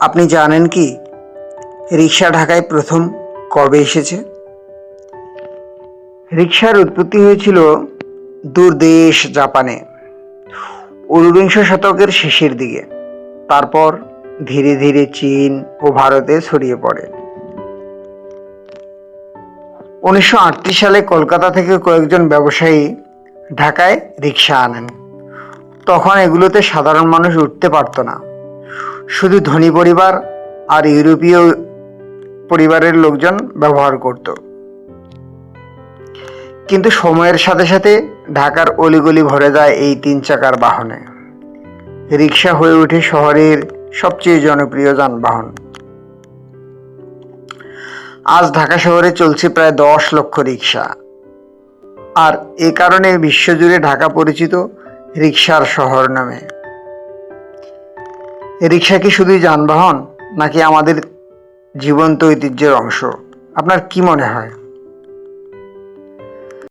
আপনি জানেন কি? রিক্সা ঢাকায় প্রথম কবে এসেছে? রিক্সার উৎপত্তি হয়েছিল দূরদেশ জাপানে, ঊনবিংশ শতকের শেষের দিকে। তারপর ধীরে ধীরে চীন ও ভারতে ছড়িয়ে পড়ে। উনিশশো আটত্রিশ সালে কলকাতা থেকে কয়েকজন ব্যবসায়ী ঢাকায় রিক্সা আনেন। তখন এগুলোতে সাধারণ মানুষ উঠতে পারতো না। শুধু ধনী পরিবার আর ইউরোপীয় পরিবারের লোকজন ব্যবহার করত। কিন্তু সময়ের সাথে সাথে ঢাকার অলিগলি ভরে যায় এই তিন চাকার বাহনে। রিক্সা হয়ে ওঠে শহরের সবচেয়ে জনপ্রিয় যানবাহন। আজ ঢাকা শহরে চলছে প্রায় দশ লক্ষ রিক্সা আর এ কারণে বিশ্বজুড়ে ঢাকা পরিচিত রিক্সার শহর নামে। রিক্সা কি শুধুই যানবাহন নাকি আমাদের জীবন্ত ঐতিহ্যের অংশ? আপনার কি মনে হয়?